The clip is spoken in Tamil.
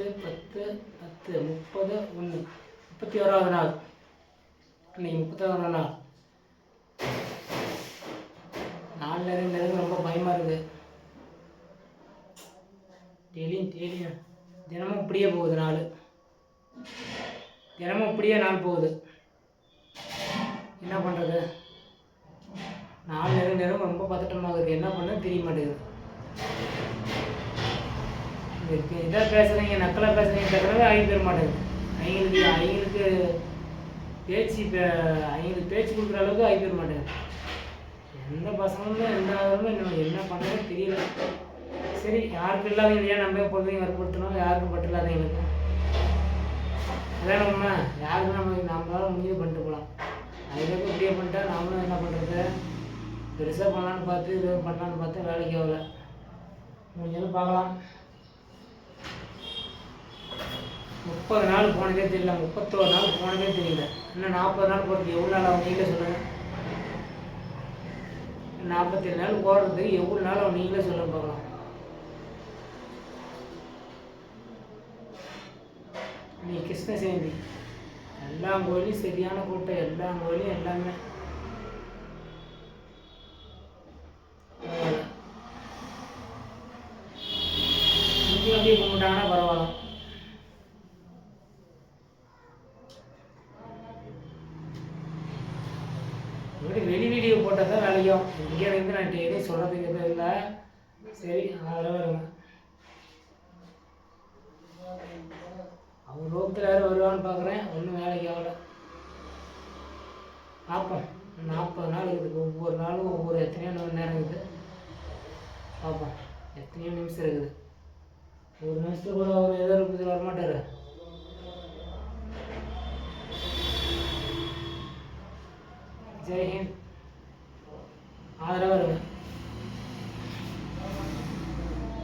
பத்து பத்து பத்து. முப்பது ஒன்று முப்பத்தி ஓராவது நாள். இன்னைக்கு முப்பத்தாவது நாள். நாலு நேரம் நேரம் ரொம்ப பயமாக இருக்குது டெய்லியும் டெய்லியும். தினமும் இப்படியே போகுது நாள். தினமும் இப்படியே நாள் போகுது. என்ன பண்ணுறது நாலு நேரம் நேரம் ரொம்ப பதட்டமாகுது என்ன பண்ண தெரிய மாட்டேங்குது. இதாக பேசுகிறீங்க நக்கலாக பேசுகிறீங்க பேசுகிறவே ஆகி போயிட மாட்டேங்குது. அவங்களுக்கு அவங்களுக்கு பேச்சு பே அவங்களுக்கு பேச்சு கொடுக்குற அளவுக்கு ஆகி போயிட மாட்டேங்குது. எந்த பசங்களும் எந்த ஆளுமே இன்னும் என்ன பண்ணுறது தெரியல. சரி யாருக்கு இல்லாதவங்க ஏன் நம்ம பொழுதையும் வற்புறுத்தணும்? யாருக்கும் பட்டு இல்லாதவங்களுக்கு அதான் உண்மை? யாருக்கும் நம்ம நம்மளால முடிவு பண்ணிட்டு போகலாம் அதுக்கு இப்படியே பண்ணிட்டா? நாமளும் என்ன பண்ணுறது பெருசாக பண்ணலான்னு பார்த்து இது பண்ணலான்னு பார்த்து வேலைக்கு ஆகல. முடிஞ்சாலும் பார்க்கலாம். முப்பது நாள் போனதே தெரியல முப்பத்தோரு நாள் போனதே தெரியல. இன்னும் நாற்பது நாள் போகிறதுக்கு எவ்வளோ நாள் அவங்க நீங்களே சொல்லுங்கள் நாற்பத்தேழு நாள் போடுறதுக்கு எவ்வளோ நாள் அவங்க நீங்களே சொல்ல பார்க்கலாம். நீ கிருஷ்ண ஜெயந்தி எல்லா கோயிலையும் சரியான கூட்டம் எல்லா கோயிலையும் எல்லாமே. இங்கே அப்படியே கும்பிட்டாங்கன்னா பரவாயில்ல. இப்படி வெளி வீடியோ போட்டால் தான் வேலையும் இங்கே வந்து நான் டெய்லி சொல்கிறதுக்கு எதுவும் இல்லை. சரி அதில் வருவேன். அவர் ரோகத்தில் யாரும் வருவான்னு பார்க்குறேன் ஒன்றும் வேலைக்கு ஆகல. பார்ப்போம் நாற்பது நாள் இருக்குது. ஒவ்வொரு நாளும் ஒவ்வொரு எத்தனையோ மணி நேரம் இருக்குது. பார்ப்போம் எத்தனையோ நிமிஷம் இருக்குது. ஒரு நிமிஷத்துக்கு கூட அவர் எதிர்ப்பு வர வரமாட்டார் जय हिंद। आदरवर।